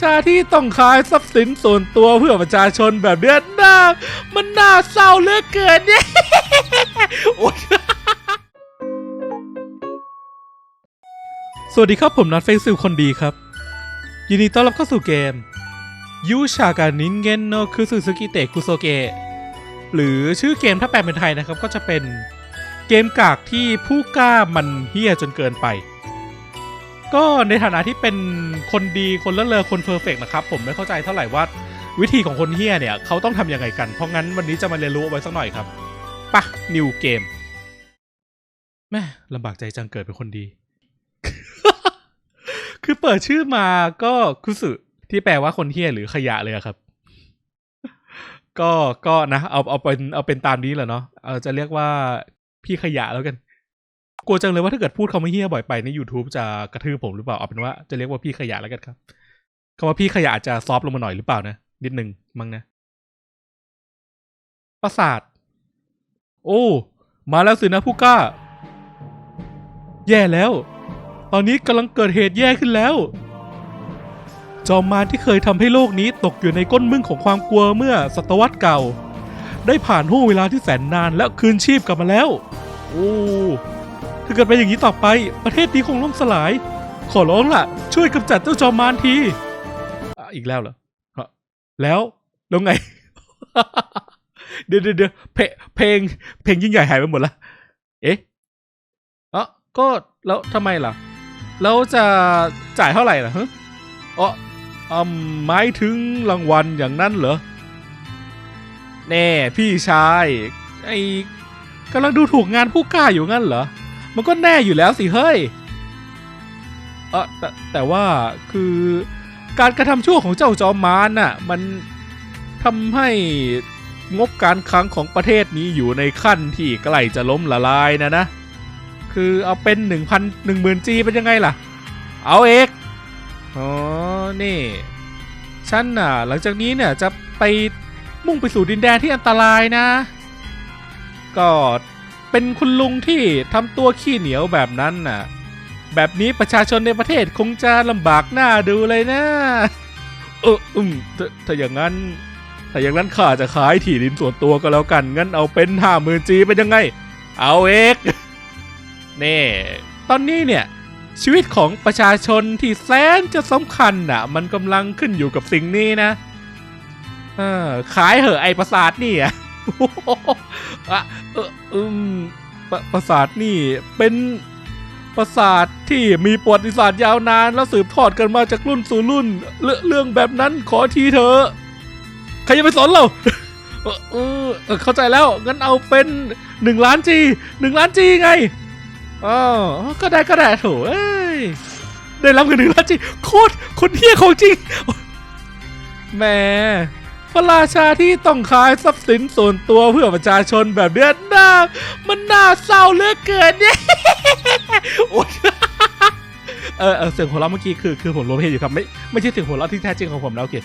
ชาที่ต้องขายทรัพย์สินส่วนตัวเพื่อประชาชนแบบเนี้ยน่ามันน่าเศร้าเหลือเกินเนี่ยโอ๊ยสวัสดีครับผมนัทเฟซซิลคนดีครับ ยินดีต้อนรับเข้าสู่เกม ยูชาการนินเงนโนคุสุซุกิเตะคุโซเกะหรือชื่อเกมถ้าแปลเป็นไทยนะครับก็จะเป็นเกมกากที่ผู้กล้ามันเฮี้ยจนเกินไป ก็ในฐานะที่เป็นคนดีคนเลิศเลอคนเพอร์เฟกนะครับ ผมไม่เข้าใจเท่าไหร่ว่าวิธีของคนเฮียเนี่ยเขาต้องทำยังไงกัน เพราะงั้นวันนี้จะมาเรียนรู้ไว้สักหน่อยครับปะนิวเกมแม่ลำบากใจจังเกิดเป็นคนดี คือเปิดชื่อมาก็คุสึที่แปลว่าคนเฮี้ยหรือขยะเลยอะครับ ก็ก็นะ เอาเอาเป็นเอาเป็นตามนี้แหละเนาะเออจะเรียกว่าพี่ขยะแล้วกัน กลัวจังเลยว่าถ้าเกิดพูดคำว่าเฮี้ยบ่อยไปใน YouTube จะกระทืบผมหรือเปล่าเอาเป็นว่าจะเรียกว่าพี่ขยะแล้วกันครับคำว่าพี่ขยะอาจจะซอฟลงมาหน่อยหรือเปล่านะนิดนึงมั้งนะปราสาท โอ้ มาแล้วสินะผู้กล้า แย่แล้ว ตอนนี้กำลังเกิดเหตุแย่ขึ้นแล้ว จอมมารที่เคยทำให้โลกนี้ตกอยู่ในก้นมึงของความกลัวเมื่อศตวรรษเก่า ได้ผ่านห่วงเวลาที่แสนนานและคืนชีพกลับมาแล้ว โอ้ ถ้าเกิดเป็นอย่างนี้ต่อไป ประเทศนี้คงล่มสลาย ขอร้องล่ะ ช่วยกำจัดเจ้าจอมมารทีอะอีกแล้วเหรอแล้วแล้วไง เดี๋ยวเดี๋ยวเดี๋ยวเพลงเพลงยิ่งใหญ่หายไปหมดละเอ๊ะอ๋อก็แล้วทำไมล่ะ แล้วจะจ่ายเท่าไหร่ล่ะฮะอ๋ออืมหมายถึงรางวัลอย่างนั้นเหรอ แน่พี่ชาย ไอ้กำลังดูถูกงานผู้กล้าอยู่งั้นเหรอ มันก็แน่อยู่แล้วสิเฮ้ยเออแต่แต่ว่าคือการกระทำชั่วของเจ้าจอมมารน่ะ มันทำให้งบการคลังของประเทศนี้อยู่ในขั้นที่ใกล้จะล้มละลายนะนะ คือเอาเป็นหนึ่งพันหนึ่งหมื่นจีเป็นยังไงล่ะ เอาเอกอ๋อ นี่ ฉันน่ะ หลังจากนี้เนี่ยจะไปมุ่งไปสู่ดินแดนที่อันตรายนะ ก็ เป็นคุณลุงที่ทำตัวขี้เหนียวแบบนั้นน่ะ แบบนี้ประชาชนในประเทศคงจะลำบากหน้าดูเลยนะ เอออืมถ้าถ้าอย่างนั้นถ้าอย่างนั้นข้าจะขายที่ดินส่วนตัวก็แล้วกัน งั้นเอาเป็นห้าหมื่นจีเป็นยังไง เอาเอกนี่ตอนนี้เนี่ย ชีวิตของประชาชนที่แสนจะสำคัญน่ะ มันกำลังขึ้นอยู่กับสิ่งนี้นะ เออขายเหอะไอประสาทนี่อะ อะเอออืมปราปราสาทนี่เป็นปราสาทที่มีประวัติศาสตร์ยาวนาน แล้วสืบทอดกันมาจากรุ่นสู่รุ่นเรื่องเรื่องแบบนั้นขอทีเถอะใครจะไปสอนเราเออเออเข้าใจแล้วงั้นเอาเป็นหนึ่งล้านจีหนึ่งล้านจีไงอ๋อก็ได้ก็ได้โถเอ้ยได้รับเงินหนึ่งล้านจีโคตรคนเที่ยของจริงแหม พระราชาที่ต้องขายทรัพย์สินส่วนตัวเพื่อประชาชนแบบเนี้ยน่ามันน่าเศร้าเหลือเกินเนี่ยโอ๊ยเออเออเสียงหัวเราะเมื่อกี้คือคือผมรวมเพลงอยู่ครับไม่ไม่ใช่เสียงหัวเราะที่แท้จริงของผมแล้วโอเค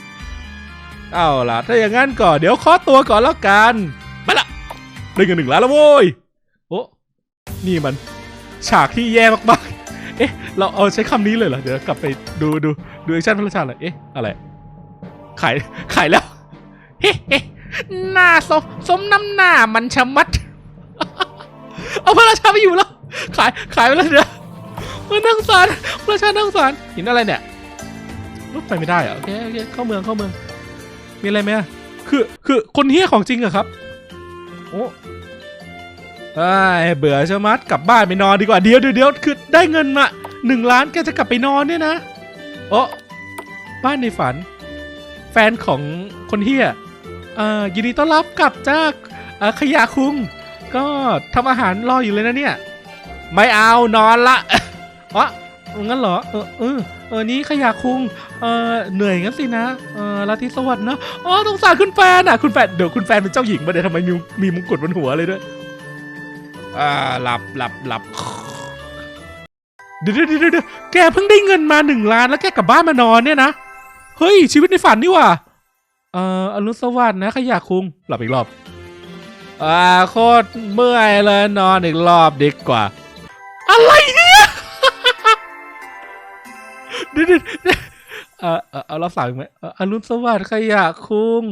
เอาล่ะ ถ้าอย่างนั้นก็เดี๋ยวขอตัวก่อนแล้วกันไปละได้เงินหนึ่งล้านแล้วโว้ยโอ้นี่มันฉากที่แย่มากๆ เอ๊ะ เราเอาใช้คำนี้เลยเหรอ เดี๋ยวกลับไปดูดูดูแอคชั่นพระราชาเลยเอ๊ะ อะไร ขาย ขายแล้ว เฮ้เหน้าสมสมน้ำหน้ามันชะมัด เอาพระราชาไปอยู่แล้ว ขายขายไปแล้วเดี๋ยวมันนั่งสารพระราชานั่งสารห็นอะไรเนี่ยรถไปไม่ได้อะโอเคโอเคเข้าเมืองเข้าเมือง มีอะไรไหมคือคือคนเฮี้ยของจริงเหรอะครับ โอ้ไอ้เบื่อชะมัดกลับบ้านไปนอนดีกว่าเดี๋ยวเดี๋ยวคือได้เงินมาหนึ่งล้านแกจะกลับไปนอนเนี่ยนะโอ้บ้านในฝัน แฟนของคนเฮีย เอ่อยินดีต้อนรับกลับจากขยะคุง ก็ทำอาหารรออยู่เลยนะเนี่ย ไม่เอานอนละอ๋องั้นเหรอ เออเออเออนี้ขยะคุง เออเหนื่อยงั้นสินะ เออราตรีสวัสดิ์เนอะอ๋อสงสารคุณแฟนอะ คุณแฟน เดี๋ยวคุณแฟนเป็นเจ้าหญิงมาเดี๋ยวทำไมมีมีมงกุฎบนหัวเลยด้วย อ่า หลับหลับหลับเดี๋ยวเดี๋ยวเดี๋ยวเดี๋ยวแกเพิ่งได้เงินมาหนึ่งล้านแล้วแกกลับบ้านมานอนเนี่ยนะ เฮ้ยชีวิตในฝันนี่ว่า อ่ออรุณสวัสดิ์นะขยะคุงหลับอีกรอบ อ่าโคตรเมื่อยเลยนอนอีกรอบดีกว่า อะไรเนี่ยเดี๋ยวเดี๋ยวเดี๋ยวเออเออเอาเราสั่งไหมอรุณสวัสดิ์ขยะคุง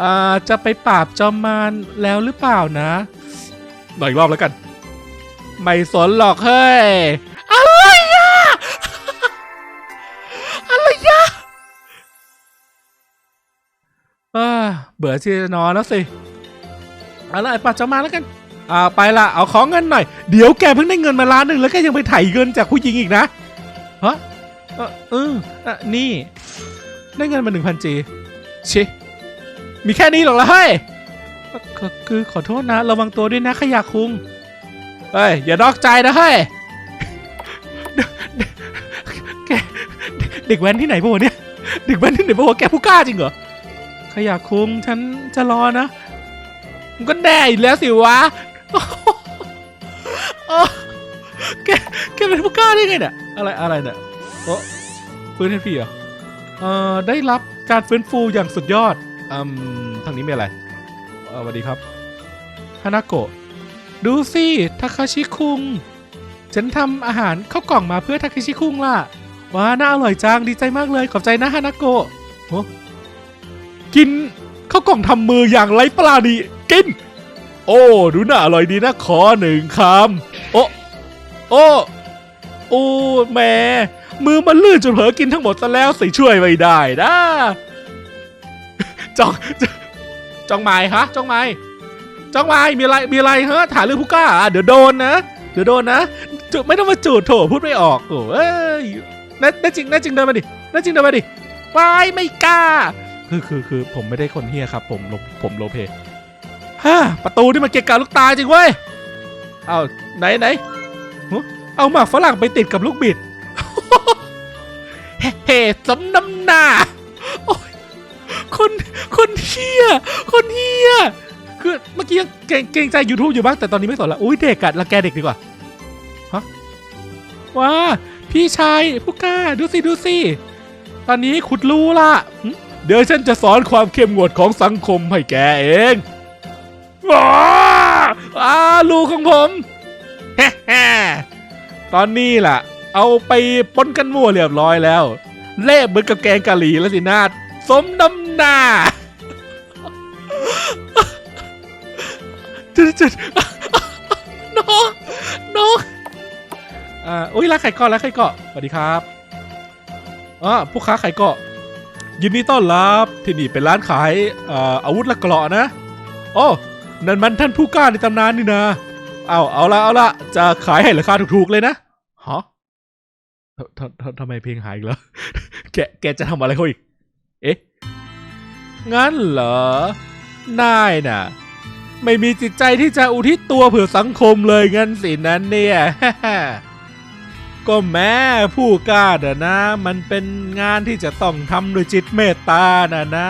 อ่าจะไปปราบจอมมารแล้วหรือเปล่านะหน่อยอีกรอบแล้วกัน ไม่สนหรอกเฮ้ย เบื่อที่จะนอนแล้วสิเอาละไรปัดจะมาแล้วกันอ่าไปละเอาของเงินหน่อยเดี๋ยวแกเพิ่งได้เงินมาล้านหนึ่งแล้วแกยังไปไถ่เงินจากผู้หญิงอีกนะฮะเออเอออะนี่ ได้เงินมาหนึ่งพันจีชิมีแค่นี้หรอกละเฮ้ยก็คือขอโทษนะ ระวังตัวด้วยนะขยะคุงเฮ้ย อย่านอกใจนะเฮ้ยแกเด็กแว้นที่ไหนปะวะเนี่ยเด็กแว้นที่ไหนปะวะแกผู้กล้าจริงเหรอ ขยะคุงฉันจะรอนะมันก็แน่อยู่แล้วสิวะโอ้แกแกเป็นผู้กล้าได้ไงเนี่ยอะไรอะไรเนี่ยโอ้ฟื้นให้พี่เหรอเอ่อได้รับการฟื้นฟูอย่างสุดยอดอืมทางนี้มีอะไรเออสวัสดีครับฮานาโกะดูสิทาคาชิคุง ฉันทำอาหารเข้าวกล่องมาเพื่อทาคาชิคุงล่ะว้าน่าอร่อยจังดีใจมากเลยขอบใจนะฮานาโกะโอ้ กินข้าวกล่องทำมืออย่างไร้ปราณีกิน โอ้ดูน่าอร่อยดีนะขอหนึ่งคำโอ้โอ้โอ้แหม่มือมันลื่นจนเผลอกินทั้งหมดซะแล้วสิช่วยไม่ได้นะจองจองจองไม้ฮะจองไม้จองไม้มีอะไรมีอะไรฮะถามเรื่องผู้กล้าเดี๋ยวโดนนะเดี๋ยวโดนนะจุไม่ต้องมาจูดโถพูดไม่ออกโอ้เอ้ยน่แน่จริงน่าจริงเดินมาดิน่าจริงเดินมาดิวายไม่กล้า คือคือคือผมไม่ได้คนเฮียครับ ผมผมโลเพฮ่าประตูนี่มันเกะกะลูกตาจริงเว้ยเอาไหนไหนเอาหมากฝรั่งไปติดกับลูกบิดเฮ้สมน้ำหน้าคนคนเฮียคนเฮียคือเมื่อกี้ยังเกรงใจ YouTube อยู่บ้างแต่ตอนนี้ไม่สนละอุ้ยเด็กอะละแกเด็กดีกว่าฮะว้าพี่ชายผู้กล้าดูสิดูสิตอนนี้ขุดรูละ เดี๋ยวฉันจะสอนความเข้มงวดของสังคมให้แกเองว้าอาลูกของผมเฮ้เฮ้ตอนนี้ล่ะ เอาไปปนกันมั่วเรียบร้อยแล้ว เละเหมือนกับแกงกะหรี่แล้วสินาสมน้ำหน้าจุดจุดน้องน้องอ่าอุ้ยร้าไข่เกาะร้าไข่เกาะสวัสดีครับอ่าผู้ค้าไข่เกาะ ยินดีต้อนรับที่นี่เป็นร้านขายอาอาวุธและเกราะนะโอ้นั่นมันท่านผู้กล้าในตำนานนี่นะเอาเอาละเอาละจะขายให้ราคาถูกๆเลยนะฮะททำทำไมเพลงหายอีกแล้วแกแกจะทำอะไรเขาอีก เอ๊ะ งั้นเหรอนายน่ะ ไม่มีจิตใจที่จะอุทิศตัวเผื่อสังคมเลยงั้นสินั้นเนี่ย ก็แม้ผู้กล้าน่ะนะ มันเป็นงานที่จะต้องทำด้วยจิตเมตตาน่ะนะ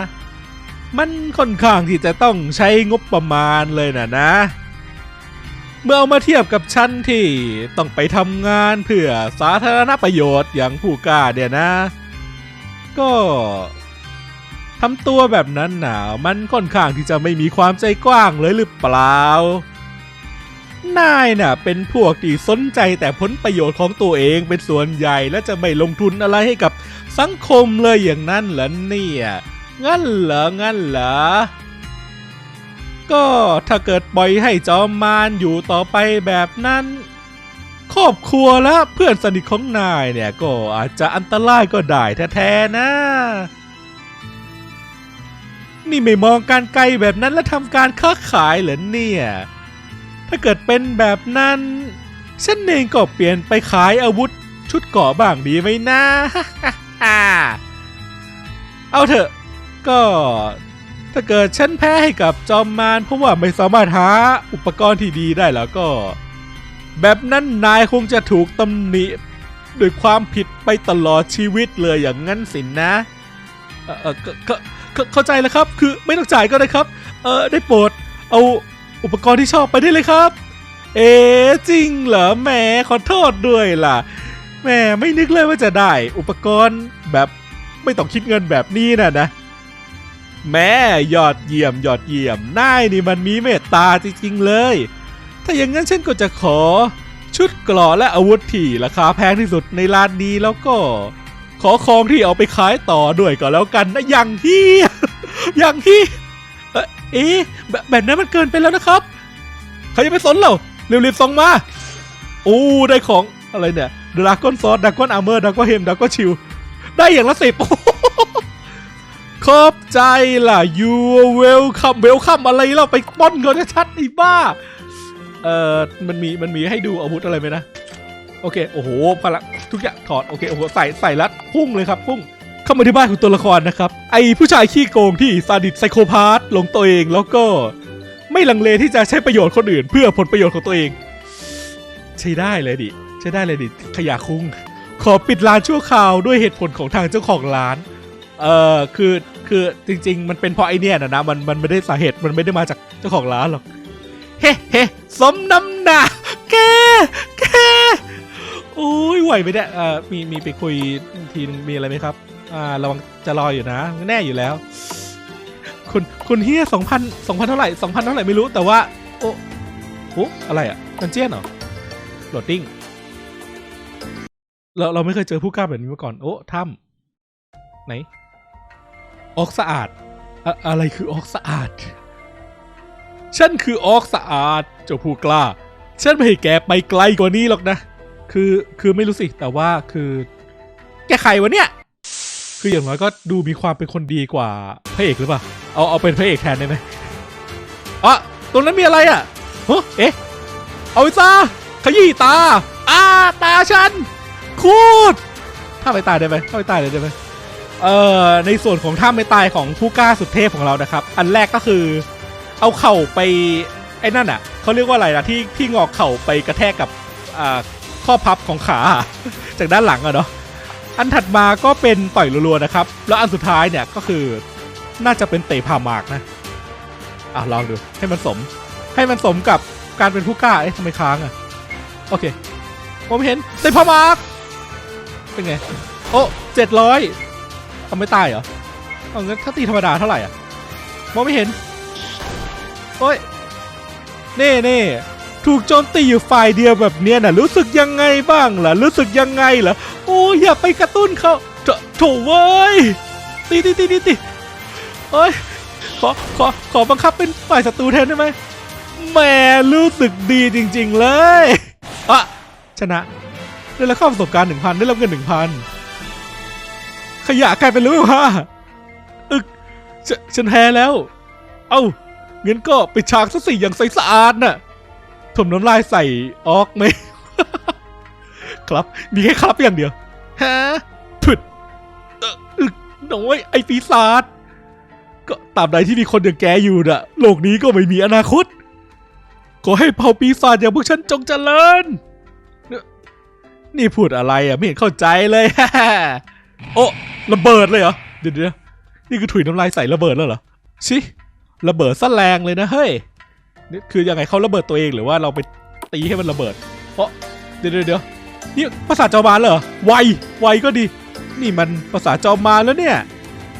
มันค่อนข้างที่จะต้องใช้งบประมาณเลยน่ะนะ เมื่อเอามาเทียบกับฉันที่ต้องไปทำงานเพื่อสาธารณประโยชน์อย่างผู้กล้าเนี่ยนะ ก็ทำตัวแบบนั้นหนาวมันค่อนข้างที่จะไม่มีความใจกว้างเลยหรือเปล่า นายน่ะ เป็นพวกที่สนใจแต่ผลประโยชน์ของตัวเองเป็นส่วนใหญ่และจะไม่ลงทุนอะไรให้กับสังคมเลยอย่างนั้นเหรอเนี่ย งั้นเหรอ งั้นเหรอ ก็ถ้าเกิดปล่อยให้จอมมารอยู่ต่อไปแบบนั้น ครอบครัวและเพื่อนสนิทของนายเนี่ยก็อาจจะอันตรายก็ได้แท้ๆนะนี่ไม่มองการไกลแบบนั้นแล้วทำการค้าขายเหรอเนี่ย ถ้าเกิดเป็นแบบนั้นฉันเองก็เปลี่ยนไปขายอาวุธชุดเกาะบ้างดีไหมนะ เอาเถอะ ก็ถ้าเกิดฉันแพ้ให้กับจอมมารเพราะว่าไม่สามารถหาอุปกรณ์ที่ดีได้แล้วก็ แบบนั้นนายคงจะถูกตำหนิด้วยความผิดไปตลอดชีวิตเลยอย่างนั้นสินนะเออเข้าใจแล้วครับ คือไม่ต้องจ่ายก็ได้ครับ เออได้โปรดเอา อุปกรณ์ที่ชอบไปได้เลยครับ เอ๊ะจริงเหรอแหมขอโทษด้วยล่ะแหมไม่นึกเลยว่าจะได้ อุปกรณ์แบบไม่ต้องคิดเงินแบบนี้น่ะนะ แม่ยอดเยี่ยมยอดเยี่ยมนายนี่มันมีเมตตาจริงๆเลย ถ้าอย่างนั้นฉันก็จะขอ ชุดเกราะและอาวุธที่ราคาแพงที่สุดในร้านนี้แล้วก็ ขอของที่เอาไปขายต่อด้วยก็แล้วกันนะอย่างที่อย่างที่ เอ๊ะแบบแบบนั้นมันเกินไปแล้วนะครับใครจะไปสนเราเรีบๆส่งมา โอ้ได้ของอะไรเนี่ยดราก้อนซอสดราก้อนอาร์เมอร์ดราก้อนเฮมดราก้อนชิลได้อย่างละสิบขอบใจล่ะ you welcome welcome อะไรเราไปปล้นเงินชัดๆอ้บ้า เอ่อ มันมีมันมีให้ดูอาวุธอะไรไหมนะ โอเค โอ้โหพลังทุกอย่างถอด โอเค โอ้โห ใส่ใส่แล้วพุ่งเลยครับ พุ่ง เข้ามาที่บ้านของตัวละครนะครับ ไอผู้ชายขี้โกงที่ซาดิสไซโคพาธลงตัวเองแล้วก็ไม่ลังเลที่จะใช้ประโยชน์คนอื่น เพื่อผลประโยชน์ของตัวเอง ใช้ได้เลยดิ ใช้ได้เลยดิ ขยะคุ้ง ขอปิดร้านชั่วคราวด้วยเหตุผลของทางเจ้าของร้าน เอ่อคือคือจริง ๆ มันเป็นเพราะไอเนี่ยนะนะมันมันไม่ได้สาเหตุมันไม่ได้มาจากเจ้าของร้านหรอกเฮ้เฮ้สมน้ำหน้าแกแกโอ้ยไหวไหมเนี่ยเอ่อมีมีไปคุยทีนึงมีอะไรไหมครับ อ่าระวังจะรออยู่นะแน่อยู่แล้ว คุณคุณเฮียสองพันสองพันเท่าไหร่สองพันเท่าไหร่ไม่รู้แต่ว่า โอ้โอ้อะไรอะดันเจียนเหรอโหลดดิ้งเราเราไม่เคยเจอผู้กล้าแบบนี้มาก่อน โอ้ถ้ำไหน ออกสะอาดอะอะไรคือออกสะอาด ฉันคือออกสะอาด เจ้าผู้กล้า ฉันไม่ให้แกไปไกลกว่านี้หรอกนะ คือคือไม่รู้สิ แต่ว่าคือ แกใครวะเนี่ย คืออย่างน้อยก็ดูมีความเป็นคนดีกว่าพระเอกหรือเปล่า เอาเอาเป็นพระเอกแทนได้ไหมอะตรงนั้นมีอะไรอะเฮ้เอ๊ะเอาไปซะขยี้ตาอ้าตาฉันคูดถ้าไม่ตายได้ไหมถ้าไม่ตายเลยได้ไหมเอ่อในส่วนของท่าไม่ตายของผู้กล้าสุดเทพของเรานะครับ อันแรกก็คือ เอาเข่าไปไอ้นั่นอะเขาเรียกว่าอะไรนะที่ที่งอกเข่าไปกระแทกกับอ่าข้อพับของขาจากด้านหลังอะเนาะ อันถัดมาก็เป็นต่อยรัวๆนะครับ แล้วอันสุดท้ายเนี่ยก็คือน่าจะเป็นเตะผ่าหมากนะอะลองดูให้มันสม ให้มันสมกับการเป็นผู้กล้าเอ๊ะทำไมค้างอะโอเค ผมเห็นเตะผ่าหมากเป็นไง โอ้เจ็ดร้อยทำไม่ตายเหรอเอางั้นถ้าตีธรรมดาเท่าไหร่อะมองไม่เห็นโอ้ยเน่เน่ ถูกโจมตีอยู่ฝ่ายเดียวแบบเนี้ยน่ะรู้สึกยังไงบ้างล่ะ รู้สึกยังไงล่ะ โอ้ยอย่าไปกระตุ้นเขาโถโถเว้ยตีตีตีตีตีโอ้ยขอขอขอบังคับเป็นฝ่ายศัตรูแทนได้ไหมแหมรู้สึกดีจริง ๆ เลยอะชนะได้รับข้อประสบการณ์หนึ่งพันได้รับเงินหนึ่งพันขยะกลายเป็นรู้ว่าอึกฉนฉันแพ้แล้ว เอ้างั้นก็ไปฉากซะสิอย่างใสสะอาดน่ะ ถมน้ำลายใส่ออกไหม ครับ มีแค่ครับอย่างเดียวฮะผึดเอ่ออึกน้อยไอปีศาจก็ตราบใดที่มีคนอย่างแกอยู่น่ะ โลกนี้ก็ไม่มีอนาคต ขอให้เผ่าปีศาจอย่างพวกฉันจงเจริญ นี่พูดอะไรอะ ไม่เห็นเข้าใจเลย โอ้ระเบิดเลยเหรอ เดี๋ยวเดี๋ยวนี่คือถุยน้ำลายใส่ระเบิดแล้วเหรอ ชิ ระเบิดซะแรงเลยนะเฮ้ย นี่คือยังไงเขาระเบิดตัวเองหรือว่าเราไปตีให้มันระเบิด เพราะเดี๋ยวเดี๋ยวนี่ภาษาจอมมารเหรอไวไวก็ดี นี่มันภาษาจอมมารแล้วเนี่ย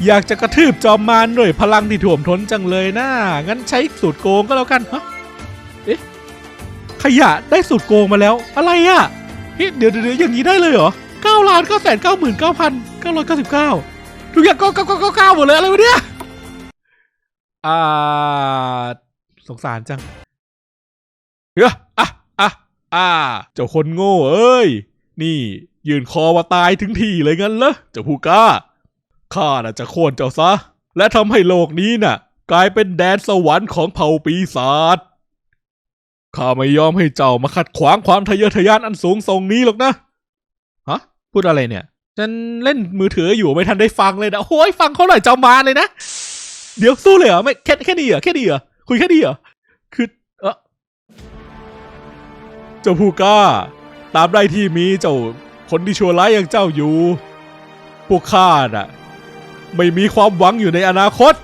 อยากจะกระทืบจอมมารด้วยพลังที่ถ่วมท้นจังเลยนะงั้นใช้สูตรโกงก็แล้วกันฮะเอ๊ะขยะได้สูตรโกงมาแล้ว อะไรอะเฮ้ยเดี๋ยวเดี๋ยวเดี๋ยวอย่างนี้ได้เลยเหรอเก้าล้านเก้าแสนเก้าหมื่นเก้าพันเก้าร้อยเก้าสิบเก้าทุกอย่างเก้าเก้าเก้าเก้าเก้าหมดเลยอะไรวะเนี่ยอ่า สงสารจังเฮ้ยอะอะอ่า เจ้าคนโง่เอ้ย นี่ยืนคอมาตายถึงที่เลยงั้นเหรอเจ้าผู้กล้า ข้าน่ะจะโค่นเจ้าซะ และทำให้โลกนี้น่ะ กลายเป็นแดนสวรรค์ของเผ่าปีศาจ ข้าไม่ยอมให้เจ้ามาขัดขวางความทะเยอทะยานอันสูงส่งนี้หรอกนะ ฮะ พูดอะไรเนี่ย ฉันเล่นมือถืออยู่ไม่ทันได้ฟังเลยนะโอ้ยฟังเขาหน่อยเจ้ามาเลยนะ เดี๋ยวสู้เลยเหรอไม่แค่แค่นี้เหรอแค่นี้เหรอ คุยแค่นี้เหรอ คือเออเจ้าผู้กล้า ตามได้ที่มีเจ้าคนที่ชั่วร้ายอย่างเจ้าอยู่ พวกข้าน่ะ ไม่มีความหวังอยู่ในอนาคต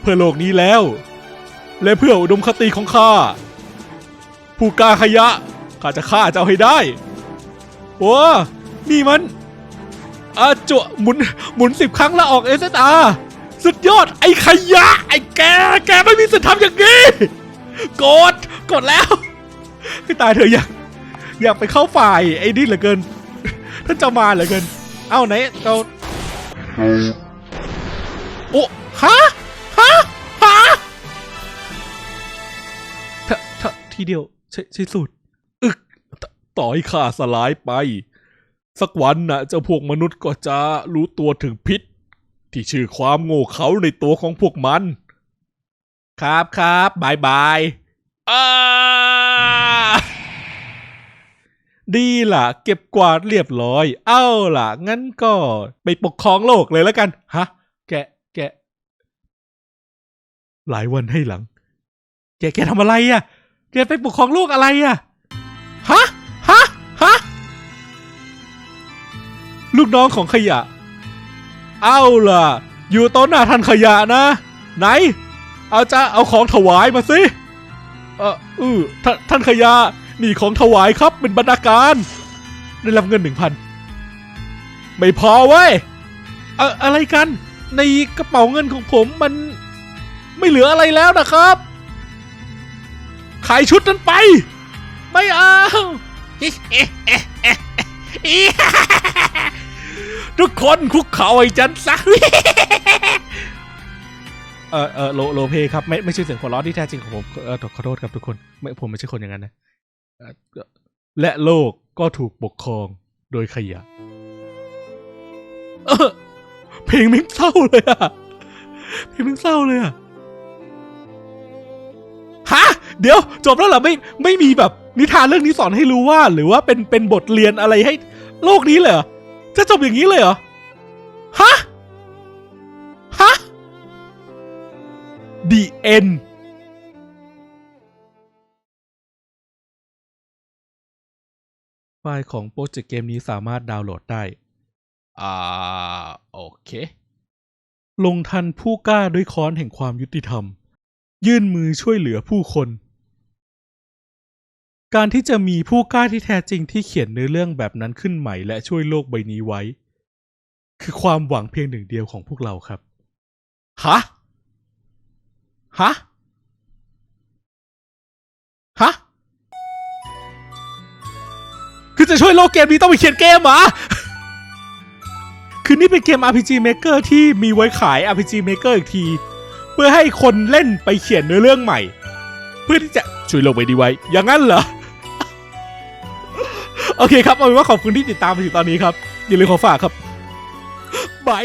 เพื่อโลกนี้แล้ว และเพื่ออุดมคติของข้า ผู้กล้าขยะข้าจะฆ่าเจ้าให้ได้โอ้นี่มันอาจวหมุนหมุนสิบครั้งแล้วออก SSR สุ สุดยอด ไอ้ขยะ ไอ้แก แกไม่มีสิทธิ์ทำอย่างนี้กดกดแล้วให้ตายเถอะอยากอยากไปเข้าฝ่ายไอ้นี่เหลือเกินท่านจ้ามาเหลือเกิน เอ้าไหนเราโอ้ฮะฮะฮะถ้าถ้าทีเดียวใช่ใช่สุดอึกตต่อให้ข้าสลายไป สักวันน่ะเจ้าพวกมนุษย์ก็จะรู้ตัวถึงพิษ ที่ชื่อความโง่เขลาในตัวของพวกมัน ครับครับบายบายอ่าดีล่ะ เก็บกวาดเรียบร้อย เอ้าล่ะ งั้นก็ไปปกครองโลกเลยแล้วกัน ฮะ แกะแกะหลายวันให้หลัง แก แกทำอะไรอะ แกไปปกครองโลกอะไรอะ ฮะ ฮะ ฮะ ลูกน้องของขยะ เอ้าล่ะ อยู่ต้นหน้าท่านขยะนะ ไหน เอาจะเอาของถวายมาสิเออเออท่านท่านขยะนี่ของถวายครับเป็นบรรณาการ ได้รับเงินหนึ่งพันไม่พอเว้ยเอออะไรกัน ในกระเป๋าเงินของผมมันไม่เหลืออะไรแล้วนะครับ ขายชุดนั้นไป ไม่เอา ทุกคนคุกเข่าไอ้จันซะ เออเออโลโลเพครับไม่ไม่ใช่เสียงหัวเราะที่แท้จริงของผมเออขอโทษครับทุกคนไม่ผมไม่ใช่คนอย่างนั้นนะเอ่อและโลกก็ถูกปกครองโดยขยะเออเพลงแม่งเศร้าเลยอะเพลงแม่งเศร้าเลยอะฮะเดี๋ยวจบแล้วเหรอไม่ไม่มีแบบนิทานเรื่องนี้สอนให้รู้ว่า หรือว่าเป็นเป็นบทเรียนอะไรให้โลกนี้เลยเหรอ จะจบอย่างนี้เลยเหรอ ฮะ ฮะ The End ไฟล์ของโปรเจกต์เกมนี้สามารถดาวน์โหลดได้ อ่า โอเค ลงทันผู้กล้าด้วยค้อนแห่งความยุติธรรม ยื่นมือช่วยเหลือผู้คน การที่จะมีผู้กล้าที่แท้จริงที่เขียนเนื้อเรื่องแบบนั้นขึ้นใหม่และช่วยโลกใบนี้ไว้ คือความหวังเพียงหนึ่งเดียวของพวกเราครับฮะฮะฮะคือจะช่วยโลกเกมนี้ต้องไปเขียนเกมเหรอคือนี่เป็นเกม RPG Maker ที่มีไว้ขาย RPG Maker อีกที เพื่อให้คนเล่นไปเขียนเนื้อเรื่องใหม่ เพื่อที่จะช่วยโลกใบนี้ไว้ อย่างนั้นเหรอ โอเคครับเอาเป็นว่าขอบคุณที่ติดตามมาถึงตอนนี้ครับ อย่าลืมขอฝากครับบาย